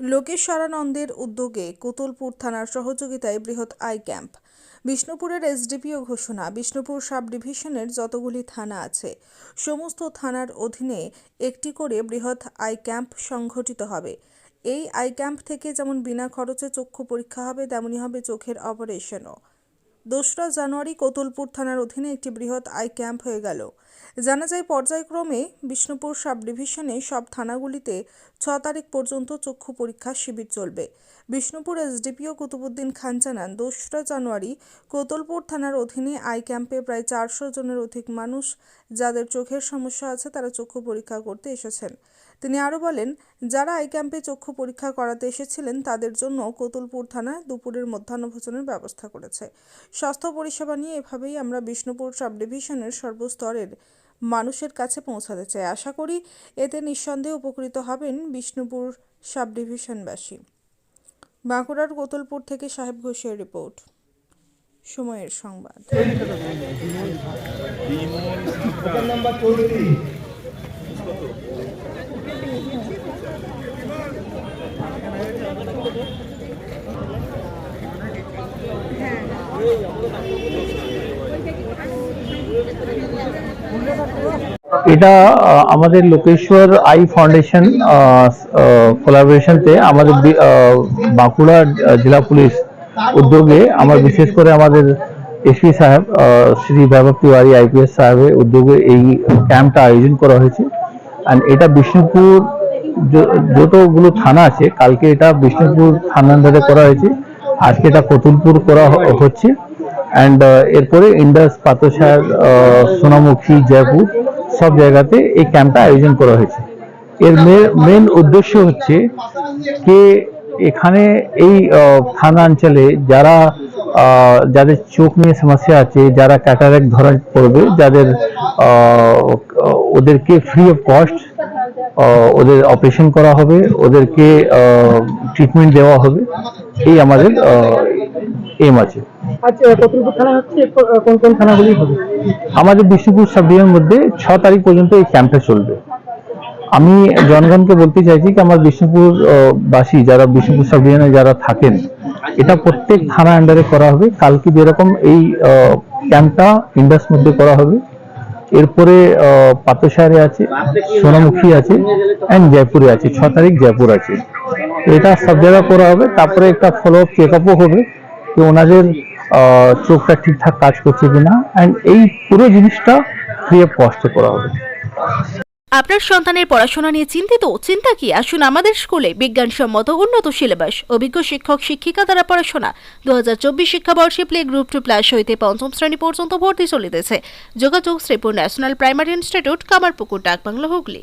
লোকেশ্বরানন্দের উদ্যোগে কোতলপুর থানার সহযোগিতায় বৃহৎ আই ক্যাম্প। বিষ্ণুপুরের এসডিপিও ঘোষণা, বিষ্ণুপুর সাব ডিভিশনের যতগুলি থানা আছে, সমস্ত থানার অধীনে একটি করে বৃহৎ আই ক্যাম্প সংঘটিত হবে। এই আই ক্যাম্প থেকে যেমন বিনা খরচে চক্ষু পরীক্ষা হবে তেমনই হবে চোখের অপারেশনও। দোসরা জানুয়ারি কোতুলপুর থানার অধীনে একটি বৃহৎ আই ক্যাম্প হয়ে গেল। জানা যায়, পর্যায়ক্রমে বিষ্ণুপুর সাব ডিভিশনে সব থানাগুলিতে ছ তারিখ পর্যন্ত চক্ষু পরীক্ষা শিবির চলবে। বিষ্ণুপুর এসডিপিও কুতুবুদ্দিন খান জানান, দোসরা জানুয়ারি কোতুলপুর থানার অধীনে আই ক্যাম্পে প্রায় চারশো জনের অধিক মানুষ যাদের চোখের সমস্যা আছে তারা চক্ষু পরীক্ষা করতে এসেছেন। তিনি আরও বলেন, যারা আই ক্যাম্পে চক্ষু পরীক্ষা করাতে এসেছিলেন তাদের জন্য কোতুলপুর থানায় দুপুরের মধ্যাহ্নভোজনের ব্যবস্থা করেছে। স্বাস্থ্য পরিষেবা নিয়ে এভাবেই আমরা বিষ্ণুপুর সাব ডিভিশনের সর্বস্তরের মানুষের কাছে পৌঁছাতে চাই। আশা করি এতে নিঃসন্দেহে উপকৃত হবেন বিষ্ণুপুর সাব ডিভিশনবাসী বাঁকুড়ার কোতলপুর থেকে সাহেব ঘোষের রিপোর্ট। সময়ের সংবাদ। নাম্বার এটা আমাদের লোকেশ্বর আই ফাউন্ডেশন কোলাবোরেশনতে আমাদের বাঁকুড়া জেলা পুলিশ উদ্যোগে আমার বিশেষ করে আমাদের এসপি সাহেব শ্রী বৈভব তিওয়ারি আইপিএস সাহেবের উদ্যোগে এই ক্যাম্পটা আয়োজন করা হয়েছে। অ্যান্ড এটা বিষ্ণুপুর যতগুলো থানা আছে, কালকে এটা বিষ্ণুপুর থানার আন্ডারে করা হয়েছে। আজকে এটা কতুলপুর করা হচ্ছে। অ্যান্ড এরপরে ইন্ডাস পাতসার সোনামুখী, জয়পুর সব জায়গাতে এই ক্যাম্পটা আয়োজন করা হয়েছে। এর মেন উদ্দেশ্য হচ্ছে যে এখানে এই থানা অঞ্চলে যারা যাদের চোখ নিয়ে সমস্যা আছে, যারা ক্যাটারেক ধরা পড়বে, যাদের ওদেরকে ফ্রি অফ কস্ট ওদের অপারেশন করা হবে, ওদেরকে ট্রিটমেন্ট দেওয়া হবে। এই আমাদের এম আছে। আচ্ছা আমাদের বিষ্ণুপুর সাব ডিভিশনের মধ্যে ছ তারিখ পর্যন্ত এই ক্যাম্পটা চলবে। আমি জনগণকে বলতে চাইছি কি আমার বিষ্ণুপুর বাসী যারা বিষ্ণুপুর সাব ডিভিশনে যারা থাকেন এটা প্রত্যেক থানা আন্ডারে করা হবে। কালকে যেরকম এই ক্যাম্পটা ইন্ডাস মধ্যে করা হবে। এরপরে পাতসারে আছে সোনামুখী আছে অ্যান্ড জয়পুরে আছে ছ তারিখ জয়পুর আছে। এটা সব করা হবে, তারপরে একটা ফলো আপ চেক আপও হবে যে ওনাদের চোখটা ঠিকঠাক কাজ করছে কিনা অ্যান্ড এই পুরো জিনিসটা ফ্রি অফ কস্টে করা হবে। আপনার সন্তানের পড়াশোনা নিয়ে চিন্তিত? চিন্তা কি? আসুন আমাদের স্কুলে বিজ্ঞানসম্মত উন্নত সিলেবাস, অভিজ্ঞ শিক্ষক, শিক্ষিকা দ্বারা পড়াশোনা। দু হাজার চব্বিশ শিক্ষাবর্ষে প্লে গ্রুপ টু প্লাস হইতে পঞ্চম শ্রেণি পর্যন্ত ভর্তি চলিতেছে। যোগাযোগ Sripur national primary institute, Kamarpukur, Dakbangla, Hooghly.